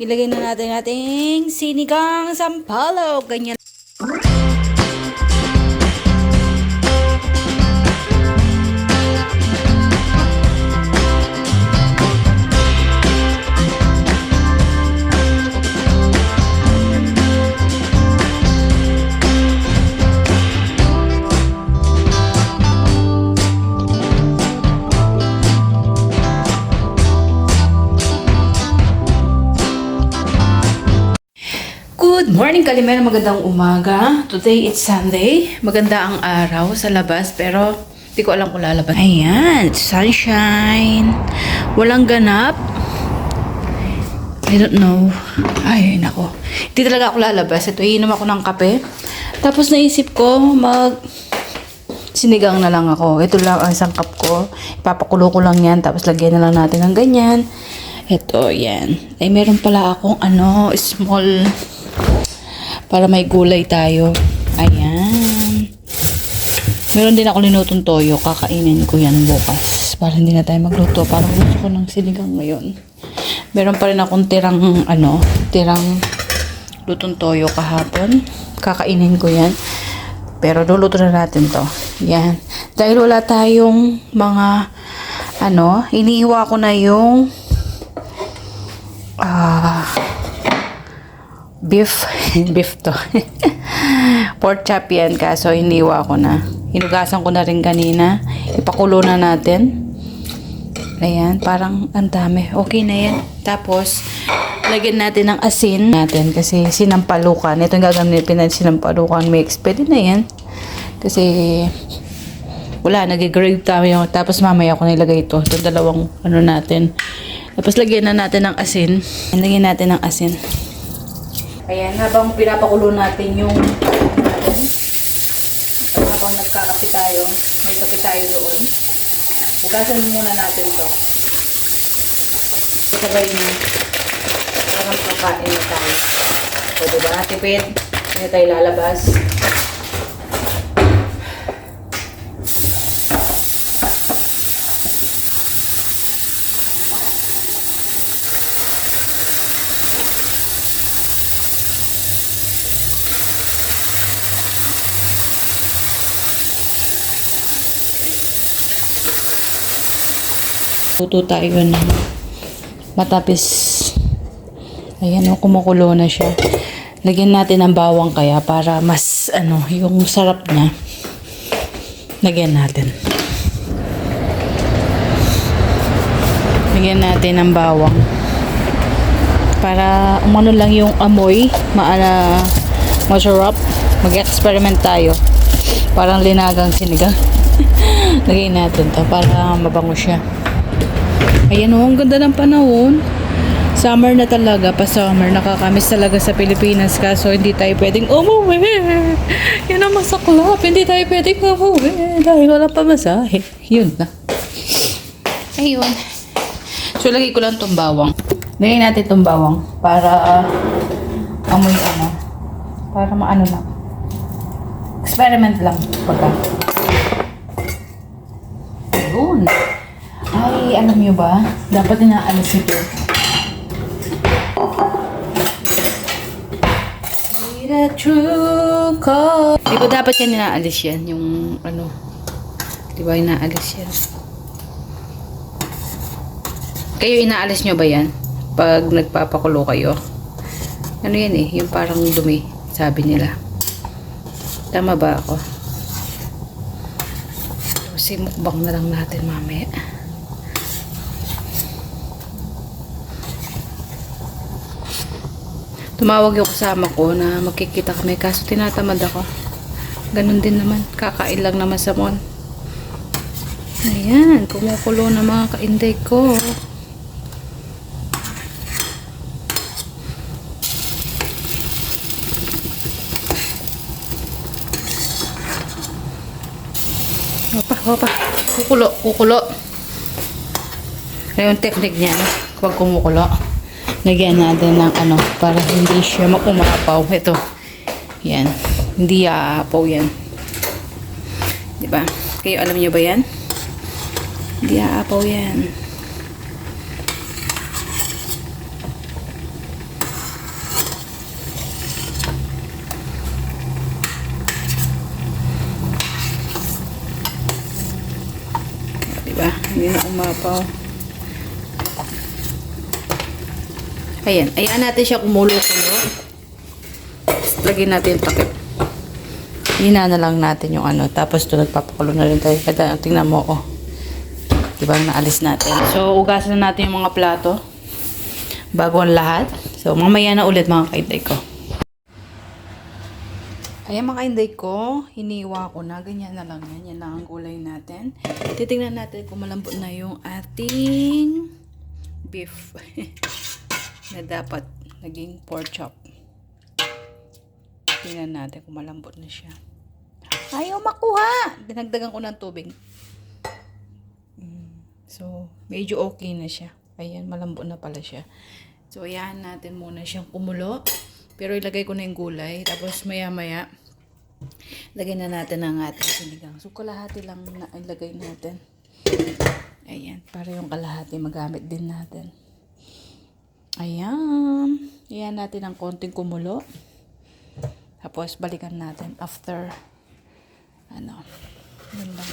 Ilagay na natin ating sinigang sampalok. Ganyan. Morning, Kalimera. Magandang umaga. Today it's Sunday. Maganda ang araw sa labas, pero hindi ko alam kung lalabas. Ayan, sunshine. Walang ganap. I don't know. Ay, nako. Hindi talaga ako lalabas. Ito, iinom ako ng kape. Tapos naisip ko, mag sinigang na lang ako. Ito lang ang isang cup ko. Ipapakulo ko lang yan. Tapos lagyan na lang natin ng ganyan. Ito, yan. Ay, meron pala akong ano, small para may gulay tayo. Ayan. Meron din ako linutong toyo. Kakainin ko yan bukas. Para hindi na tayo magluto. Parang gusto ko ng sinigang ngayon. Meron pa rin akong tirang, ano, tirang lutong toyo kahapon. Kakainin ko yan. Pero luluto na natin to. Yan. Dahil wala tayong mga, ano, iniiwa ko na yung, ah, beef. beef to. Pork chop yan, kaso iniwa ko na. Hinugasan ko na rin kanina. Ipakulo na natin. Ayan, parang ang dami. Okay na yan. Tapos, lagyan natin ng asin natin kasi sinampalukan. Ito yung gagamitin natin sinampalukan mix. Pwede na yan. Kasi, wala, nag-grave tayo. Tapos mamaya ko nilagay ito. Ito dalawang ano natin. Tapos lagyan na natin ng asin. Lagyan natin ng asin. Ayan, habang pinapakulo natin yung habang nagkakape tayo, may kape tayo doon, hugasan muna natin to. Sabay na, parang kakain na tayo. O diba, tipid, hindi tayo lalabas. Luto tayo ng matapis. Ayan o, kumukulo na siya. Lagyan natin ng bawang kaya para mas ano, yung sarap niya. Lagyan natin. Lagyan natin ng bawang. Para umano lang yung amoy, maana masarap. Mag-experiment tayo. Parang linagang sinigang. Lagyan natin to para mabango siya. Ayan oh, ang ganda ng panahon. Summer na talaga, pa summer. Nakakamiss talaga sa Pilipinas kaso hindi tayo pwedeng umuwi. Yan ang masaklap. Hindi tayo pwedeng umuwi dahil wala pa masahe. Yun na. Ayun. So, lagay ko lang itong bawang. Lagay natin itong bawang para uh, amoy ano. Para maano lang. Experiment lang. Pagka. Ayun. Ay, alam nyo ba? Dapat inaalis ito. The true call. Di dapat yan inaalis yan? Yung ano. Di ba inaalis yan? Kayo inaalis nyo ba yan? Pag nagpapakulo kayo? Ano yan eh? Yung parang dumi. Sabi nila. Tama ba ako? Kasi mukbang na lang natin mamaya. Tumawag yung kasama ko na magkikita kami kaso tinatamad ako. Ganun din naman. Kakain lang naman sa mall. Ayan, kumukulo na mga kainday ko. Opa, opa. Kukulo, kukulo. Yung technique niya? Huwag kumukulo lagyan natin ng ano para hindi siya makumapaw ito. Yan. Hindi aapaw yan. Di ba kayo alam niyo ba yan? Hindi aapaw yan. Diba? Hindi na Ayan. Ayan natin siya kumulo-kulo. Lagyan natin yung takip. Hina na lang natin yung ano. Tapos ito nagpapakulo na rin tayo. Kaya tingnan mo, oh. Diba, naalis natin. So, ugasan na natin yung mga plato. Bago ang lahat. So, mamaya na ulit mga kainday ko. Ayan mga kainday ko, hiniwa ko na. Ganyan na lang yan. Yan lang ang gulay natin. Titingnan natin kung malambot na yung ating beef. na dapat naging pork chop. Tingnan natin kung malambot na siya. Ayaw makuha! Dinagdagan ko ng tubig. Mm, So, medyo okay na siya. Ayan, malambot na pala siya. So, ayan natin muna siyang kumulo. Pero ilagay ko na yung gulay. Tapos maya-maya, lagay na natin ang ating sinigang. So, kalahati lang na ilagay natin. Ayan, para yung kalahati magamit din natin. Ayan. Ayan natin ang konting kumulo. Tapos, balikan natin after, ano, yun lang.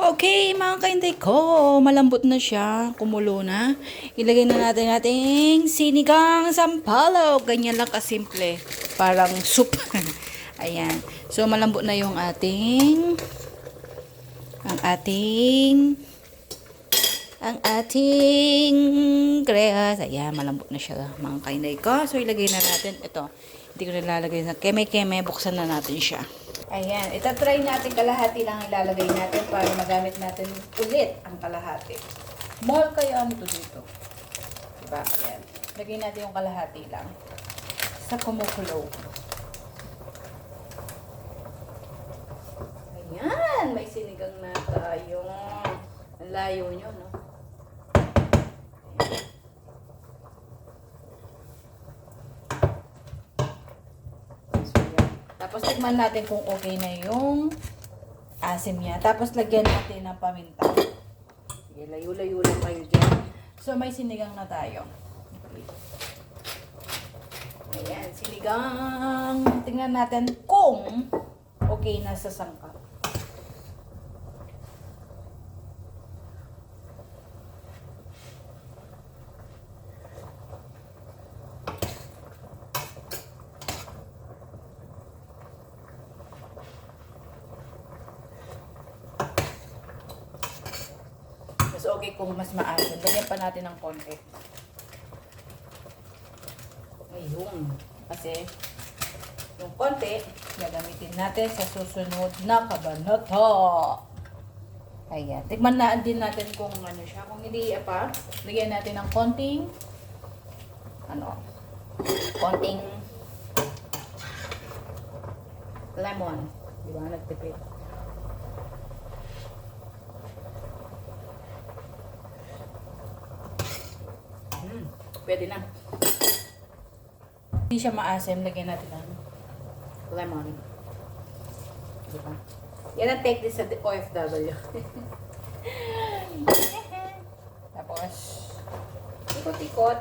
Okay, mga kainday ko, malambot na siya, kumulo na. Ilagay na natin ating sinigang sampalo. Ganyan lang kasimple. Parang soup. Ayan. So, malambot na yung ating, ang ating, ang ating krehas. Ayan, malambot na siya, mga kainday ko. So, ilagay na natin, ito, hindi ko nilalagay na keme-keme, buksan na natin siya. Ayan, itatry natin kalahati lang ilalagay natin para magamit natin ulit ang kalahati. More kayo ano to dito. Diba? Ayan. Lagay natin yung kalahati lang. Sa kumukulo. Ayan, may sinigang na tayo. Ang layo nyo, no? Ayan. So, yan. Tignan natin kung okay na yung asim niya. Tapos lagyan natin ng paminta. Sige, layo-layo lang kayo dyan. So may sinigang na tayo. Ayan, sinigang. Tingnan natin kung okay na sa sangkap. Mas okay kung mas maasin. Lagyan pa natin ng konti. Ayun. Kasi, yung konti, gagamitin natin sa susunod na kabanata. Ayan. Tikman na din natin kung ano siya. Kung hindi pa, lagyan natin ng konting, ano, konting lemon. Di ba? Nagtipid. Hmm, pwede na. Hindi siya maasim, lagyan natin ng lemon. Diba? Yan ang take this sa OFW. Tapos, ikot-ikot.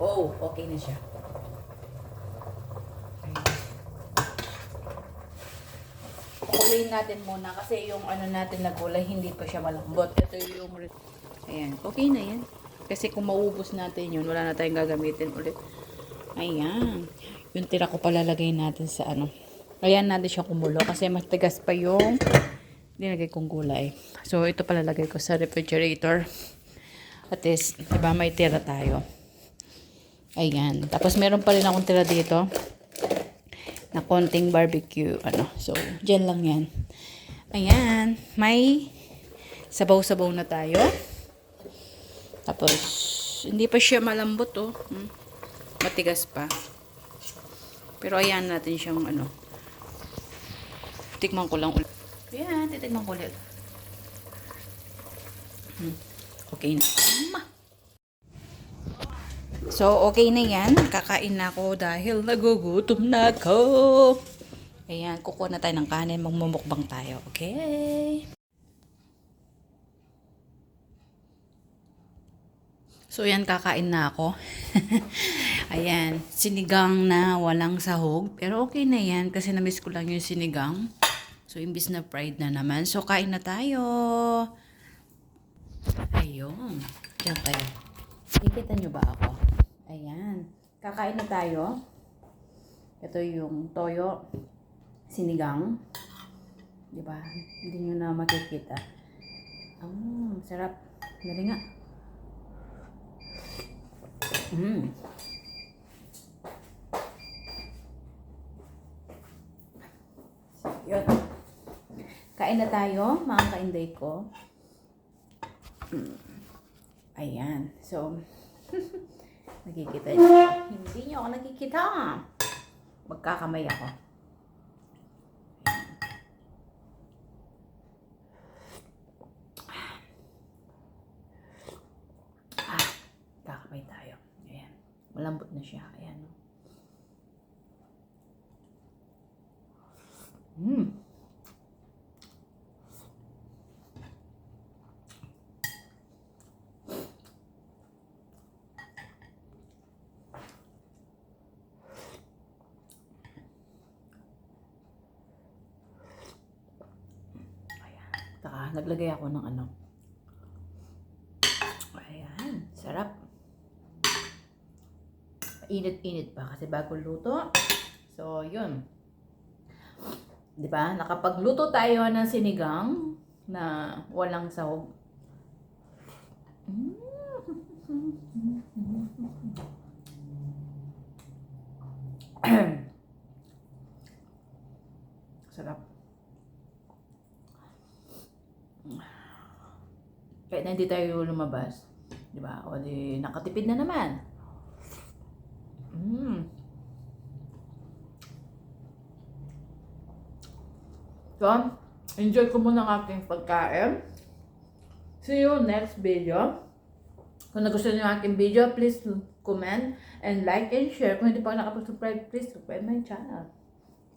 Oh, okay na siya. Kukuluyin natin muna kasi yung ano natin na gulay hindi pa siya malambot. Ito yung Ayan, okay na yan. Kasi kung maubos natin yun, wala na tayong gagamitin ulit. Ayan. Yung tira ko palalagay natin sa ano. Ayan natin siya kumulo kasi mas tigas pa yung dinagay kong gulay. So, ito palalagay ko sa refrigerator. At least, diba, may tira tayo. Ayan. Tapos, meron pa rin akong tira dito na konting barbecue. Ano. So, dyan lang yan. Ayan. May sabaw-sabaw na tayo. Tapos, hindi pa siya malambot, oh. Hmm. Matigas pa. Pero ayan natin siyang, ano. Tikman ko lang ulit. Ayan, titikman ko ulit. Hmm. Okay na. Ma. So, okay na yan. Kakain na ako dahil nagugutom na ako. Ayan, kukuha na tayo ng kanin. Magmumukbang tayo. Okay? So yan, kakain na ako. Ayan, sinigang na walang sahog. Pero okay na yan kasi namiss ko lang yung sinigang. So imbis na fried na naman. So kain na tayo. Ayun. Diyan kayo. Kikita nyo ba ako? Ayan. Kakain na tayo. Ito yung toyo. Sinigang. Di ba? Hindi nyo na makikita. Ah, sarap. Dali nga. Mm. So, yun. Kain na tayo, mga kainday ko. Mm. Ayan. So, nakikita niyo. Hindi niyo ako nakikita. Magkakamay ako. Ah, kakapay tayo. Ayan. Malambot na siya. Ayan. Mm. Ayan. Taka, naglagay ako ng ano. Ayan. Sarap. Init-init pa kasi bago luto. So, yun. 'Di ba? Nakapagluto tayo ng sinigang na walang sahog. Mm. Sarap. Kahit na hindi tayo lumabas. 'Di ba? O di nakatipid na naman. Mm. So, enjoy ko muna ang aking pagkain. See you next video. Kung nagustuhan niyo ang aking video, please comment and like and share. Kung hindi pa nakapag-subscribe, please subscribe my channel.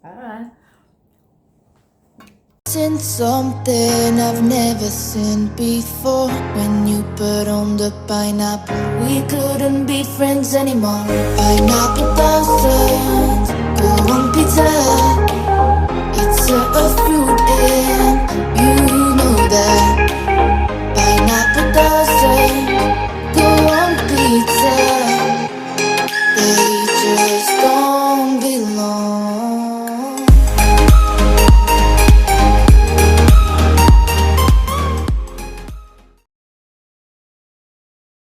Bye! Seen something I've never seen before. When you put on the pineapple, we couldn't be friends anymore. Pineapple dance, go on pizza.